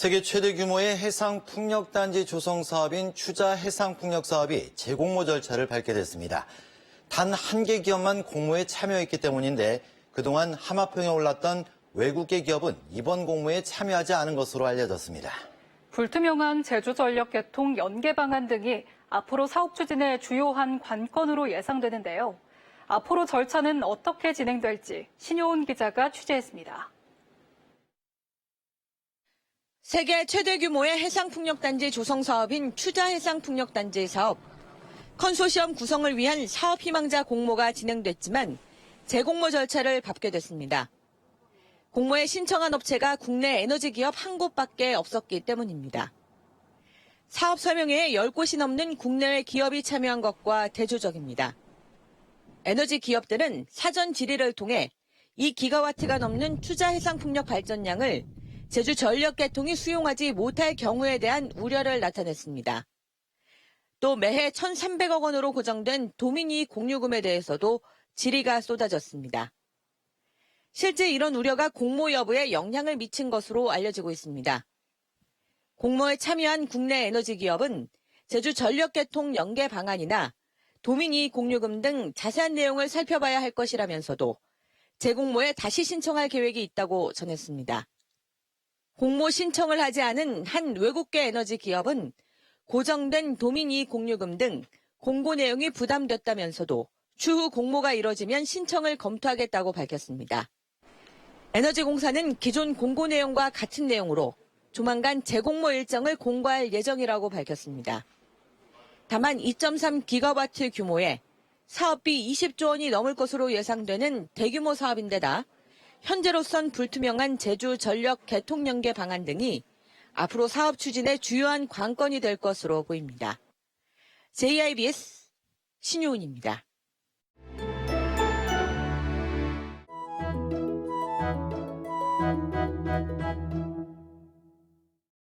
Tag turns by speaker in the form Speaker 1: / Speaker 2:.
Speaker 1: 세계 최대 규모의 해상 풍력 단지 조성 사업인 추자 해상 풍력 사업이 재공모 절차를 밟게 됐습니다. 단 한 개 기업만 공모에 참여했기 때문인데 그동안 하마평에 올랐던 외국계 기업은 이번 공모에 참여하지 않은 것으로 알려졌습니다.
Speaker 2: 불투명한 제주전력 개통 연계 방안 등이 앞으로 사업 추진의 주요한 관건으로 예상되는데요. 앞으로 절차는 어떻게 진행될지 신효은 기자가 취재했습니다.
Speaker 3: 세계 최대 규모의 해상풍력단지 조성 사업인 추자 해상풍력단지 사업. 컨소시엄 구성을 위한 사업 희망자 공모가 진행됐지만 재공모 절차를 밟게 됐습니다. 공모에 신청한 업체가 국내 에너지 기업 한 곳밖에 없었기 때문입니다. 사업 설명회에 10곳이 넘는 국내외 기업이 참여한 것과 대조적입니다. 에너지 기업들은 사전 질의를 통해 2기가와트가 넘는 추자 해상풍력 발전량을 제주 전력 개통이 수용하지 못할 경우에 대한 우려를 나타냈습니다. 또 매해 1,300억 원으로 고정된 도민이 공유금에 대해서도 질의가 쏟아졌습니다. 실제 이런 우려가 공모 여부에 영향을 미친 것으로 알려지고 있습니다. 공모에 참여한 국내 에너지 기업은 제주 전력 개통 연계 방안이나 도민이 공유금 등 자세한 내용을 살펴봐야 할 것이라면서도 재공모에 다시 신청할 계획이 있다고 전했습니다. 공모 신청을 하지 않은 한 외국계 에너지 기업은 고정된 도민이 공유금 등 공고 내용이 부담됐다면서도 추후 공모가 이뤄지면 신청을 검토하겠다고 밝혔습니다. 에너지공사는 기존 공고 내용과 같은 내용으로 조만간 재공모 일정을 공고할 예정이라고 밝혔습니다. 다만 2.3 기가와트 규모의 사업비 20조 원이 넘을 것으로 예상되는 대규모 사업인데다 현재로선 불투명한 제주 전력 개통 연계 방안 등이 앞으로 사업 추진의 주요한 관건이 될 것으로 보입니다. JIBS 신효은입니다.